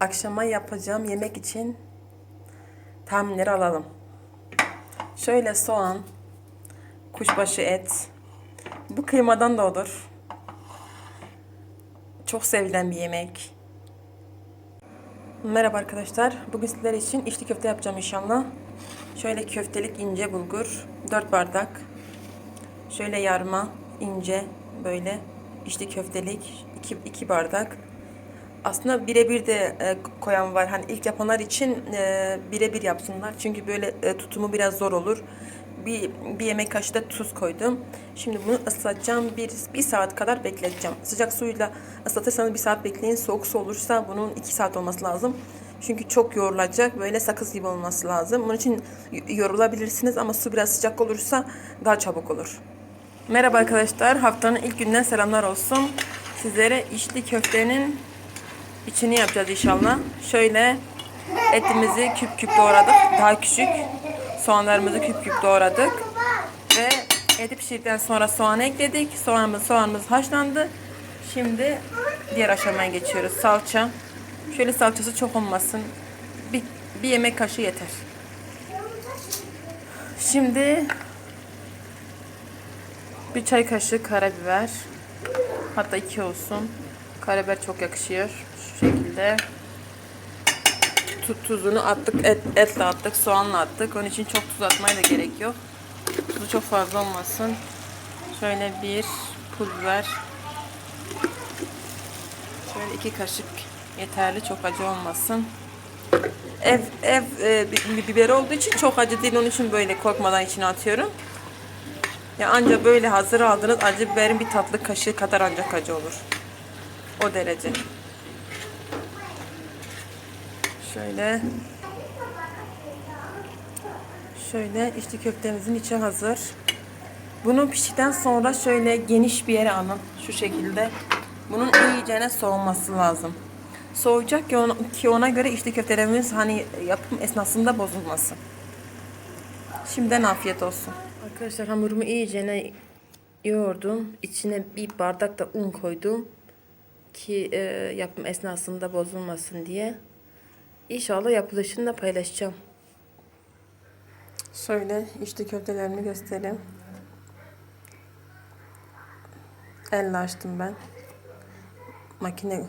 akşama yapacağım yemek için tahminleri alalım. Şöyle soğan, kuşbaşı et. Bu kıymadan da olur. Çok sevilen bir yemek. Merhaba arkadaşlar. Bugün sizler için içli köfte yapacağım inşallah. Şöyle köftelik ince bulgur, 4 bardak. Şöyle yarma, ince böyle içli köftelik 2 2 bardak. Aslında birebir de e, koyan var. Hani ilk yapanlar için e, birebir yapsınlar. Çünkü böyle e, tutumu biraz zor olur. Bir, bir yemek kaşığı da tuz koydum. Şimdi bunu ıslatacağım. Bir, bir saat kadar bekleteceğim. Sıcak suyla ıslatırsanız bir saat bekleyin. Soğuk su olursa bunun iki saat olması lazım. Çünkü çok yoğrulacak. Böyle sakız gibi olması lazım. Bunun için yorulabilirsiniz ama su biraz sıcak olursa daha çabuk olur. Merhaba arkadaşlar. Haftanın ilk günden selamlar olsun. Sizlere içli köftenin içini yapacağız inşallah. Şöyle etimizi küp küp doğradık. Daha küçük. Soğanlarımızı küp küp doğradık. Ve eti pişirdikten sonra soğan ekledik. Soğanımız soğanımız haşlandı. Şimdi diğer aşamaya geçiyoruz. Salça. Şöyle salçası çok olmasın. Bir, bir yemek kaşığı yeter. Şimdi bir çay kaşığı karabiber. Hatta iki olsun. Karabiber çok yakışıyor. Şu şekilde. Tu- tuzunu attık. Et, etle attık. Soğanla attık. Onun için çok tuz atmaya da gerek yok. Tuzu çok fazla olmasın. Şöyle bir pul biber. Şöyle iki kaşık yeterli. Çok acı olmasın. Ev ev e, bi- bi- biberi olduğu için çok acı değil. Onun için böyle korkmadan içine atıyorum. Ya anca böyle hazır aldığınız acı biberin bir tatlı kaşığı kadar ancak acı olur. O derece. Şöyle. Şöyle içli köftemizin içi hazır. Bunu piştikten sonra şöyle geniş bir yere alın. Şu şekilde. Bunun iyicene soğuması lazım. Soğuyacak ki ona, göre içli köftelerimiz hani yapım esnasında bozulmasın. Şimdiden afiyet olsun. Arkadaşlar hamurumu iyicene yoğurdum. İçine bir bardak da un koydum. Ki e, yapım esnasında bozulmasın diye. İnşallah yapılışını da paylaşacağım. Şöyle içli köftelerimi göstereyim. Elle açtım ben. Makine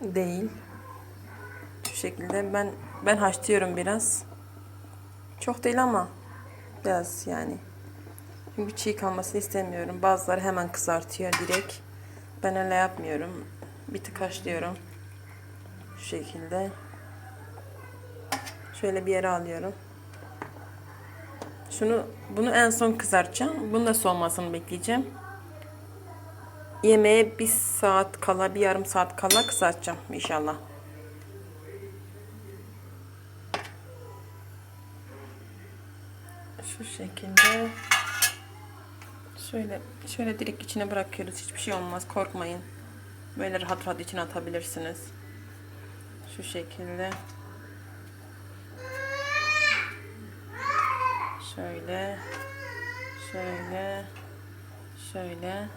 değil. Şu şekilde ben ben haşlıyorum biraz. Çok değil ama biraz yani. Çünkü çiğ kalmasını istemiyorum. Bazıları hemen kızartıyor direkt. Ben öyle yapmıyorum. Bir tık haşlıyorum. Şu şekilde. Şöyle bir yere alıyorum. Şunu bunu en son kızartacağım. Bunun da soğumasını bekleyeceğim. Yemeğe bir saat kala, bir yarım saat kala kızartacağım inşallah. Şu şekilde şöyle şöyle direkt içine bırakıyoruz. Hiçbir şey olmaz. Korkmayın. Böyle rahat rahat içine atabilirsiniz. Şu şekilde. Şöyle. Şöyle. Şöyle.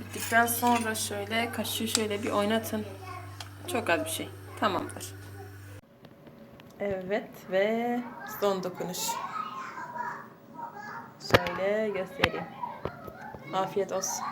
Bittikten sonra şöyle kaşığı şöyle bir oynatın. Çok az bir şey. Tamamdır. Evet ve son dokunuş. Şöyle göstereyim. Afiyet olsun.